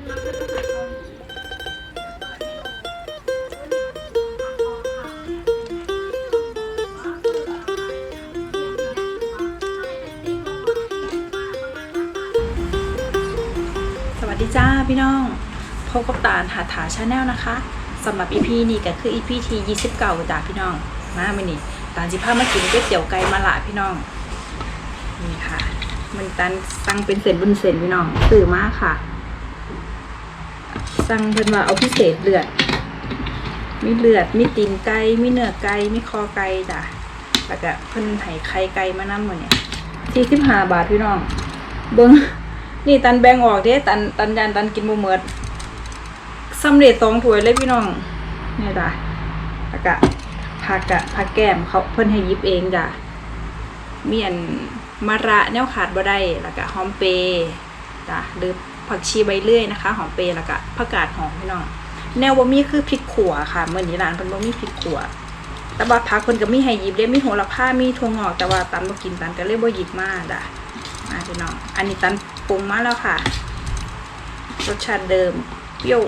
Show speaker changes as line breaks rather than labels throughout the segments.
สวัสดีจ้าพี่น้องพบกับตาลหาถาชาแนลนะคะสำหรับ EP นี้ก็คือ EP ที่29จ้าพี่น้อง มามื่อนี้ตาลจิพามากินก๋วยเตี๋ยวไก่มาละพี่น้อง นี่ค่ะ มันตันสั่งเป็นเศษบุญเศษพี่น้องสื่อมากค่ะ สั่งเพิ่นว่าเอาพิเศษเลือด มีเลือด มีตีนไก่ มีเนื้อไก่ มีคอไก่จ้ะแล้วก็เพิ่นไห้ไข่ไก่มานำหมดเนี่ยสี่สิบห้าบาทพี่น้อง เบิ้งนี่ตันแบ่งออกเด้ตันตันยันตันกินบ่หมดสำเร็จสองถ้วยเลยพี่น้องเนี่ยจ้ะแล้วก็ผักกะผักแก้มเขาเพิ่นให้ยิบเองจ้ะมีอันมะระแนวขาดบ่ได้แล้วก็หอมเปย์จ้ะหรือ ผักชีใบเลื่อยนะคะ หอมเปรย์แล้วก็ผักกาดหอมพี่น้อง แนวบ่มีคือพริกขั่วค่ะเมื้อนี้ร้านเพิ่นบ่มีพริกขั่วแต่ว่าผักเพิ่นก็มีให้หยิบเด้มีโหระพามีถั่วงอกแต่ว่าตันบ่กินตันก็เลยบ่หยิบมาจ้ะมาพี่น้อง อันนี้ตันปรุงมาแล้วค่ะ รสชาติเดิม เปรี้ยว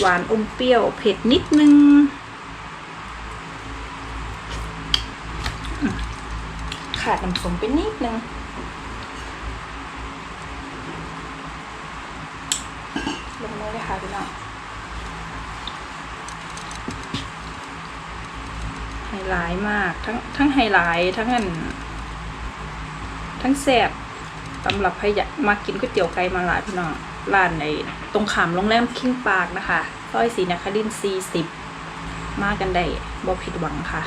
หวานอมเปรี้ยว เผ็ดนิดนึงขาดน้ำส้มไปนิดนึง ลงเลยเลยค่ะพี่น้อง หลายมาก ทั้งทั้งไฮไลท์ทั้งอันทั้งแสบสำหรับใครอยากมากินก๋วยเตี๋ยวไก่มาหลายพี่น้องร้านในตรงขามโรงแรมคิงปาร์กนะคะซอยสีนครินทร์40 มากันได้บ่ผิดหวังค่ะ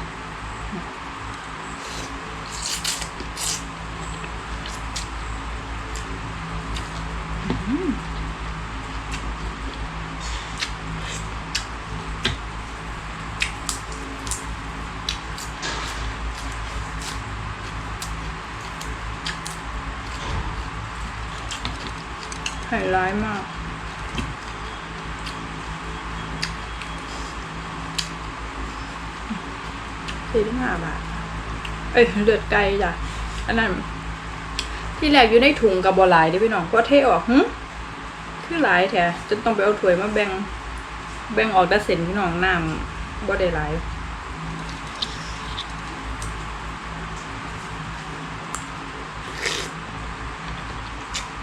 ไฮไลท์มาก สี่สิบห้าบาท เอ้ยเลือดไก่จ้ะ อันนั้น ที่แรกอยู่ในถุงกับบอลายเด้พี่น้องก็เทออกหึคือหลายแท้จนต้องไปเอาถ้วยมาแบ่ง แบ่งออกด้เส้นพี่น้องน้ำบ่ได้หลาย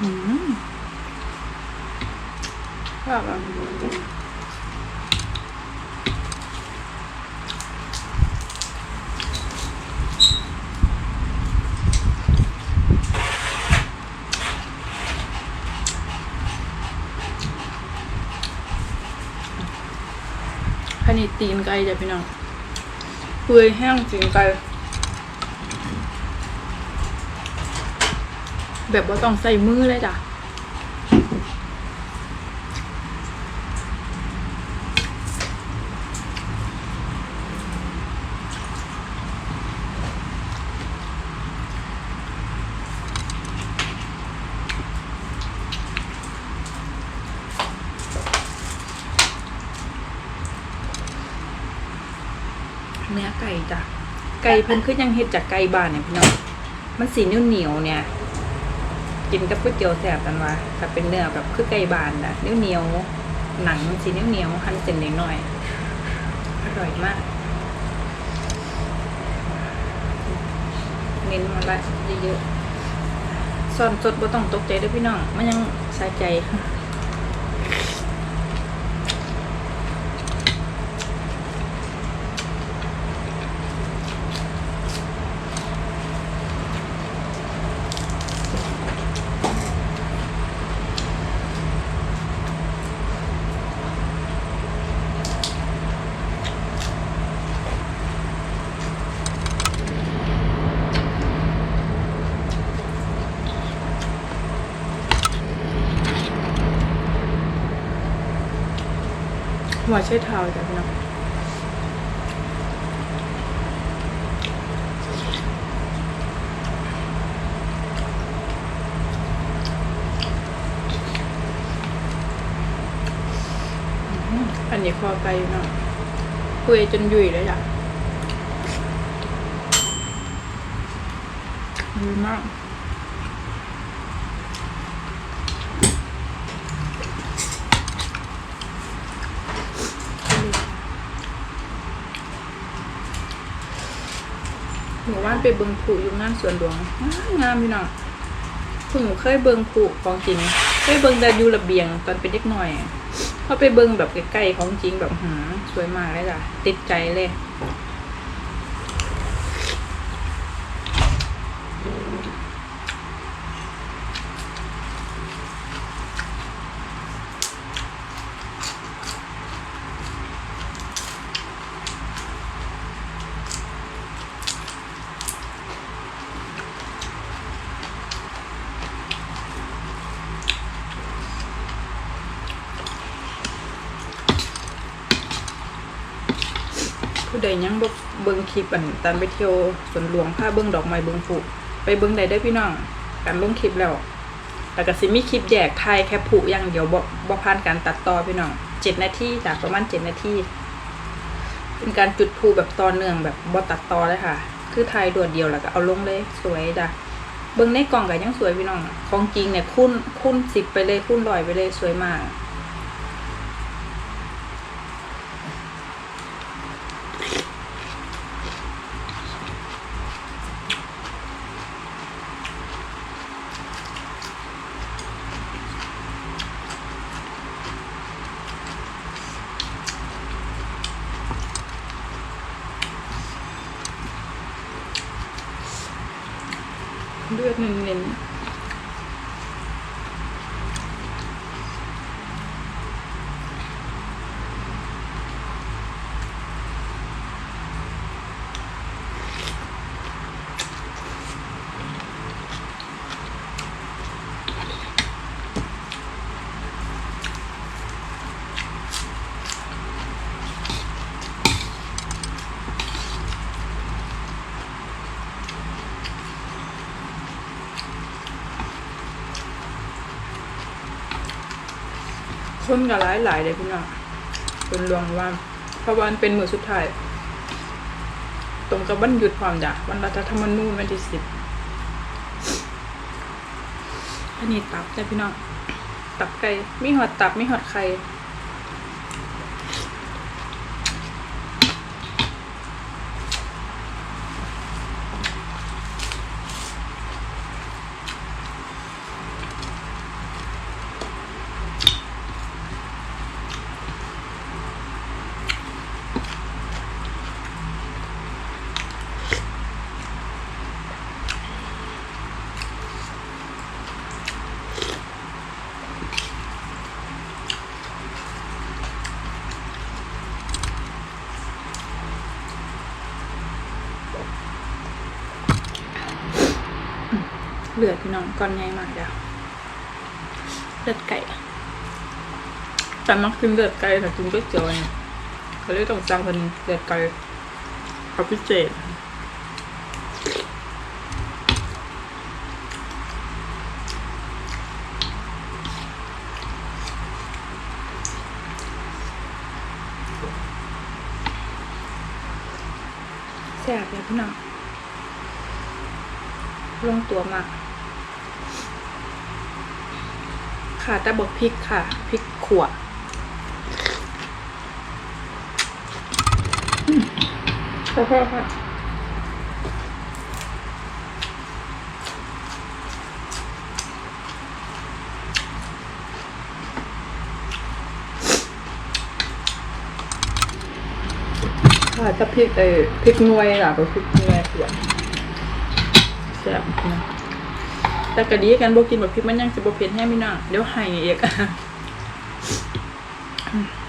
อืม ชอบอะพันนี้ตีนไก่จ้ะพี่น้องเปื่อยแห้งตีนไก่แบบว่าต้องใส่มือเลยจ้ะ เนื้อไก่จ้ะไก่เพิ่นคือยังเฮ็ดจากไก่บ้านเนี่ยพี่น้องมันสีเหนียวเหนียวเนี่ย กินกับก๋วยเตี๋ยวแซ่บกันว่าถ้าเป็นเนื้อแบบคือไก่บ้านน่ะเหนียวเหนียวหนังมันสีเหนียวเหนียวหั่นเส้นเล็กน้อยอร่อยมากเน้นมาละเยอะๆซ่อนสดบ่ต้องตกใจด้วยพี่น้องมันยังสะใจ หัวใช้เท้าจ้ะพี่น้องอันนี้คอไก่เนาะเปื่อยจนยุ่ยเลยจ้ะดีมาก หมู่านไปเบิงผูอยู่งานสวนหลวงงามพี่น้องคือหนูเคยเบิงผูของจริงเคยเบิงแต่อยู่ระเบียงตอนเป็นเด็กหน่อยพอไปเบิงแบบใกล้ๆของจริงแบบหืมสวยมากเลยจ้ะติดใจเลย ดยังบเบิ่งคลิปอันตอนไปเที่ยวสวนหลวงพาเบิ่งดอกไม้เบิ่งผูไปเบิ่งได้เด้พี่น้องการลงคลิปแล้วแล้วก็สิมีคลิปแยกไทยแค่ผูอย่างเดียวบ่บ่ผ่านการตัดต่อพี่น้อง7นาทีจากประมาณ7นาทีเป็นการจุดผูแบบต่อเนื่องแบบบ่ตัดต่อเลยค่ะ คือถ่ายดวดเดียวแล้วก็เอาลงเลยสวยจ้ะเบิ่งในกล่องก็ยังสวยพี่น้องของจริงเนี่ยคูณคูณ10ไปเลยคูณ100ไปเลยสวยมาก เลือดเน้นๆ คนกับหลายหลายๆเลยพี่น้องเป็นรวงว่าเพราะวันเป็นมือสุดท้าย ตรงกับวันหยุดความจ้ะวันรัฐธรรมนูญวันที่สิบอันนี้ตับแต่พี่น้องตับไก่มีหอดตับมีหอดไข่ เลือดพี่น้องก้อนใหญ่มากเดียวเลือดไก่แต่มักกินเลือดไก่แต่กินก๋วยเตี๋ยวเนี่ยเขาเลยต้องสั่งเป็นเลือดไก่เขาพิเศษแซ่บเลยพี่น้องลงตัวมาก ค่ะ แต่บอกพริกค่ะพริกขวดขอโทษค่ะค่ะถ้าพริกเออพริกหน่วยล่ะก็พริกน่วยขวดแซ่บนะ แต่กะดีกันบ่กินแบบพริกมันยังจะบ่เผ็ดแห้งพี่น้องเดี๋ยวให้อีก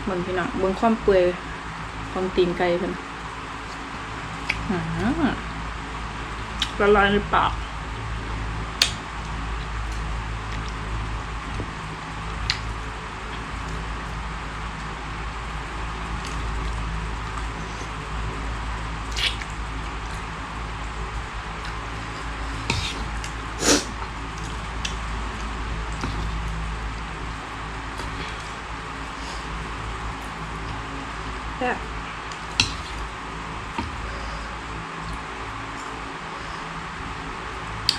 บนพี่น้องเบิ่งความเปื่อยของตีนไก่กันละลายในปาก แซ่บ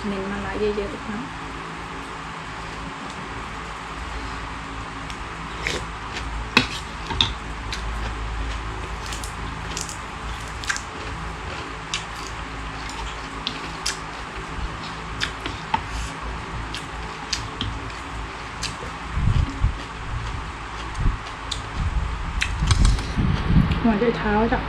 เน้นมาละเยอะๆนะ หัวใจเท้าจ้ะ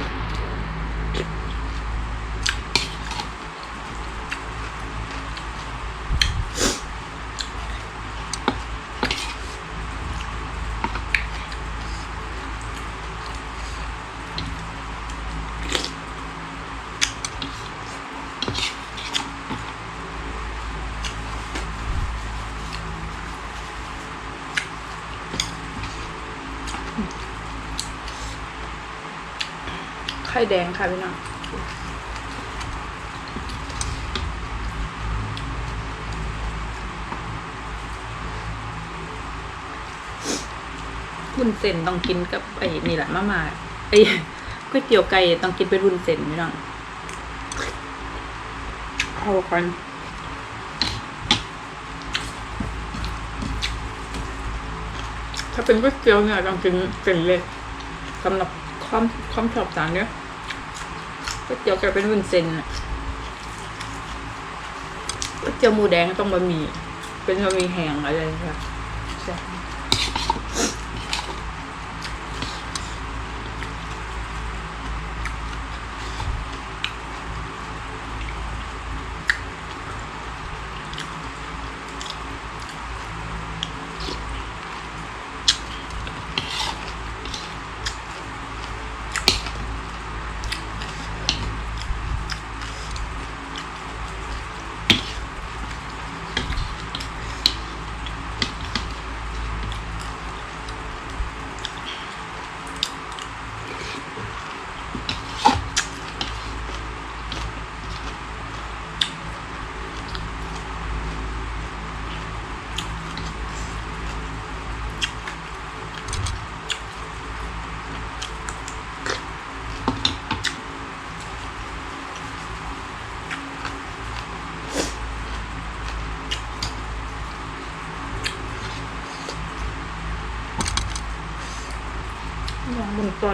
ไข่แดงค่ะพี่น้องวุ้นเส้นต้องกินกับไอ้นี่แหละมาม่าไอ้ก๋วยเตี๋ยวไก่ต้องกินเป็นวุ้นเส้นพี่น้องเอาก่อนถ้าเป็นก๋วยเตี๋ยวเนี่ยต้องกินเส้นเล็กสำหรับความความชอบจานเนี้ย ก๋วยเตี๋ยวกลายเป็นวุ้นเส้นอะก๋วยเตี๋ยวหมูแดงต้องบะหมี่เป็นบะหมี่แห้งอะไรค่ะ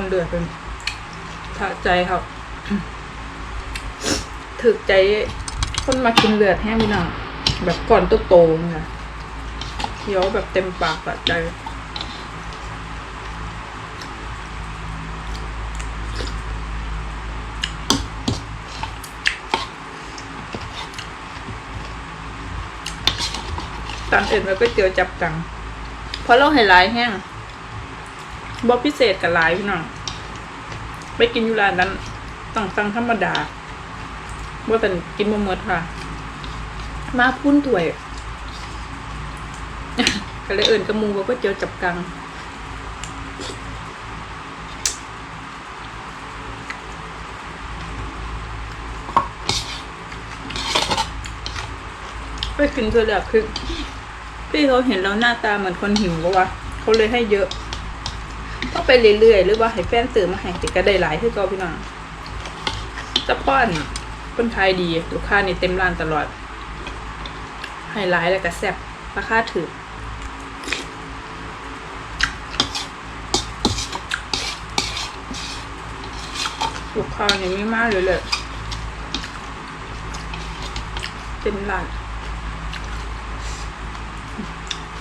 เดือดเป็นถาใจครับ ถึกใจคนมากินเลือดแห้งพี่น้องแบบก่อนโตๆเนี่ยเคี้ยวแบบเต็มปากสะใจตอนอื่นมันก็เจียวจับกังเพราะเราให้หลายแห้ง บอพิเศษกับหลายพี่น้องไปกินอยู่ร้านนั้นต้องสั่งธรรมดาว่าแต่กินบ่หมดค่ะ มาพุ่นถ้วยก็เลยเอิ่นกระมูว่าก็เจียวจับกังไปกินเธอแหละคือพี่เขาเห็นเราหน้าตาเหมือนคนหิวปะวะเขาเลยให้เยอะ ต้องไปเรื่อยๆหรือว่าให้แฟนตื่นมาให้ติก็ได้หลายที่ก็พี่น้องจะป้อนคนขายดี ลูกค้านี่เต็มร้านตลอดให้หลายแล้วก็แซ่บราคาถือลูกค้านี่ไม่มากเลยเลยเต็มร้าน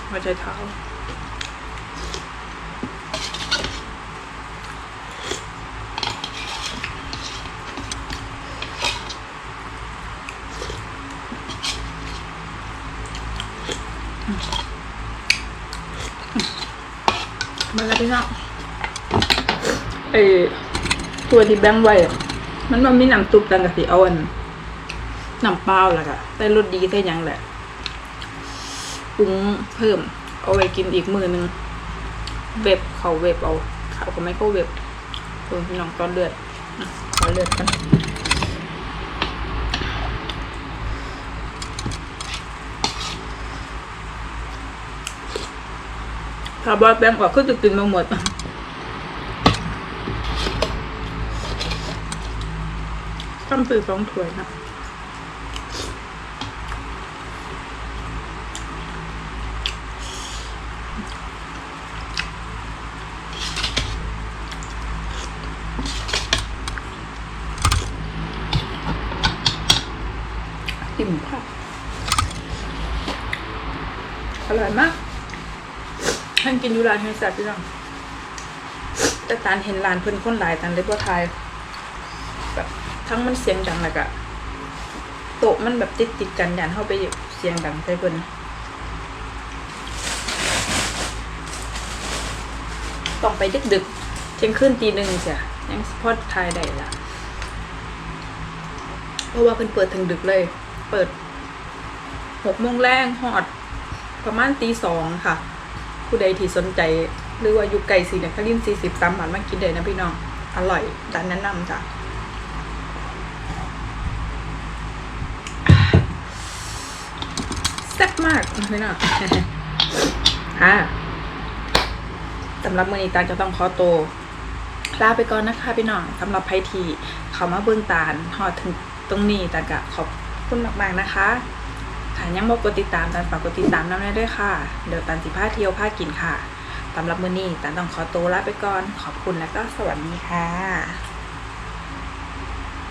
หัวใจเท้า มาแล้วพี่น้องไอตัวที่แบงไว้อะมันมันมีน้ำซุปตังกะสิเอาอันน้ำเปล่าแล้วก็แต่รสดีใส่ยังแหละปรุงเพิ่ม เอาไว้กินอีกมือนึง เว็บเขาเว็บเอาเขาก็ไม่เข้าเว็บเออพี่น้องตอนเลือดขอเลือดกัน ถ้าบอสแบงออกก็จะกินมาหมดต้องซื้อสองถ้วยนะอิ่มค่ะ อ ร่อยมานให้แซ่บพี่น้องแต่ตานเห็นร้านเพิ่นคนหลายตานเลยบ่ทายแบบทั้งมันเสียงดังแล้วก็โต๊ะมันแบบติดติดกันยันเข้าไปเสียงดังใส่เพิ่นต้องไปดึกดึกเที่ยงคืนตีหนึ่งจ้ะยังพอทายได้ละเพราะว่าเพิ่นเปิดถึงดึกเลย เปิดหกโมงแรงหอดประมาณตีสองค่ะ ผู้ใดที่สนใจหรือว่าอยู่ไกลสีนครินสี่สิบตามหมันมากินได้นะพี่น้อง อร่อยดันแนะนำจ้ะแซ่บมากพี่น้องค่ะสำหรับมือนี้ตาจะต้องขอโตลาไปก่อนนะคะพี่น้องสำหรับไพทีเขามาเบื้องตาลหอดถึงตรงนี้ตากะขอบคุณมากๆนะคะะยังบอกกดติดตามตันฝากกดติดตามน้ำได้ด้วยค่ะ เดี๋ยวตันสิผ้าเที่ยวผ้ากินค่ะสำหรับมือนี้ตันต้องขอตัวลาไปก่อน ขอบคุณและก็สวัสดีค่ะ